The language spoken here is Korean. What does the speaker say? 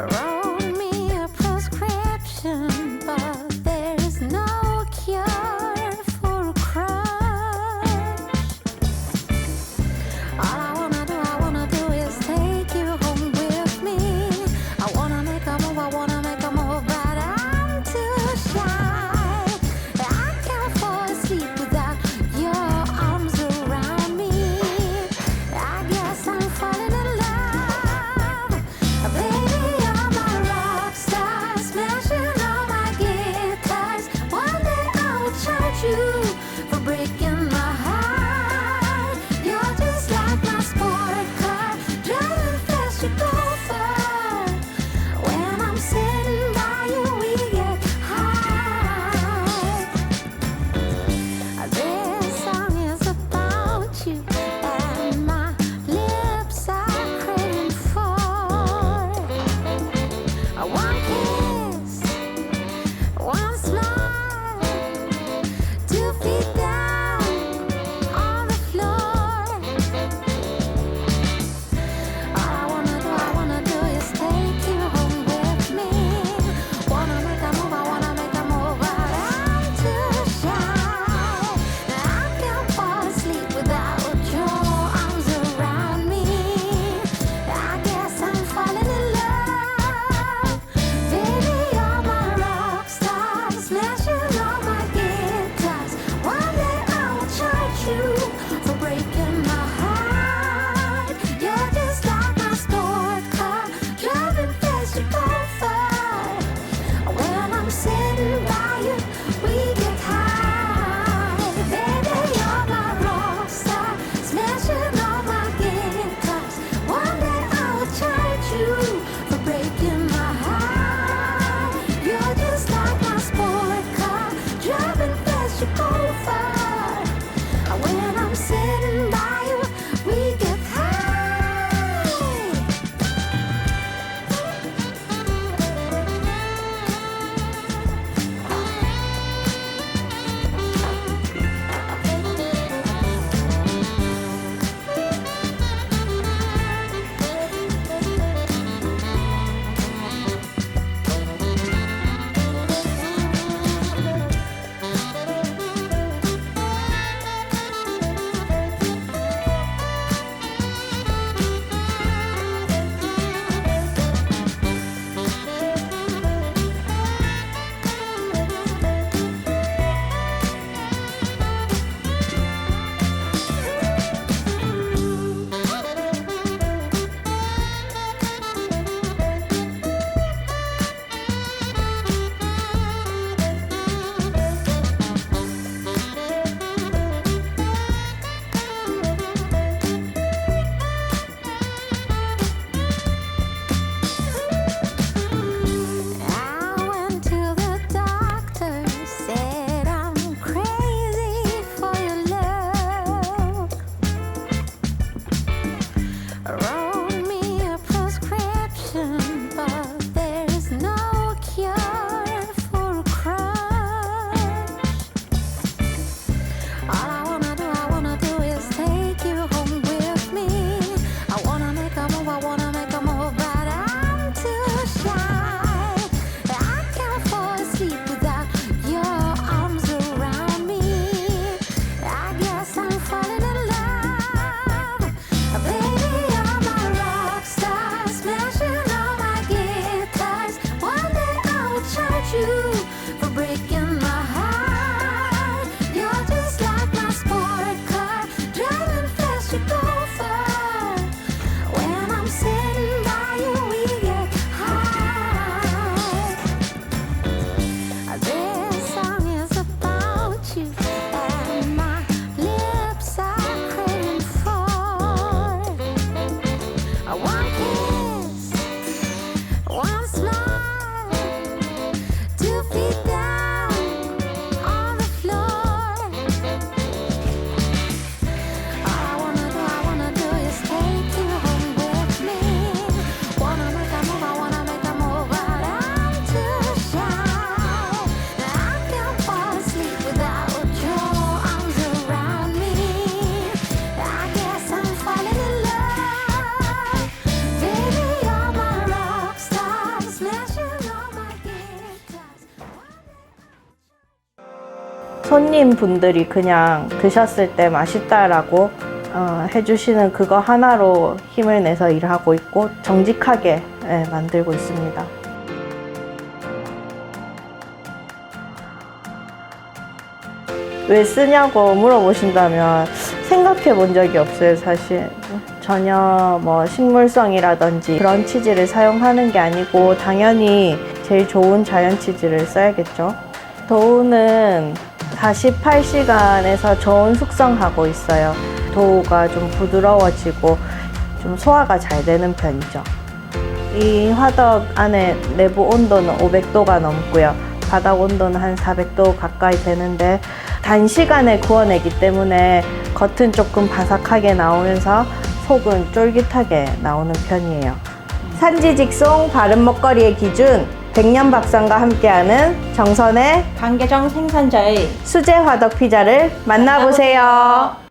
around. 손님분들이 그냥 드셨을 때 맛있다라고 어, 해주시는 그거 하나로 힘을 내서 일하고 있고 정직하게 예, 만들고 있습니다. 왜 쓰냐고 물어보신다면 생각해 본 적이 없어요, 사실. 전혀 뭐 식물성이라든지 그런 치즈를 사용하는 게 아니고 당연히 제일 좋은 자연 치즈를 써야겠죠. 도우는 48시간에서 저온 숙성하고 있어요. 도우가 좀 부드러워지고 좀 소화가 잘 되는 편이죠. 이 화덕 안에 내부 온도는 500도가 넘고요. 바닥 온도는 한 400도 가까이 되는데 단시간에 구워내기 때문에 겉은 조금 바삭하게 나오면서 속은 쫄깃하게 나오는 편이에요. 산지 직송 바른 먹거리의 기준 100년 박상과 함께하는 정선의 강계정 생산자의 수제 화덕 피자를 만나보세요.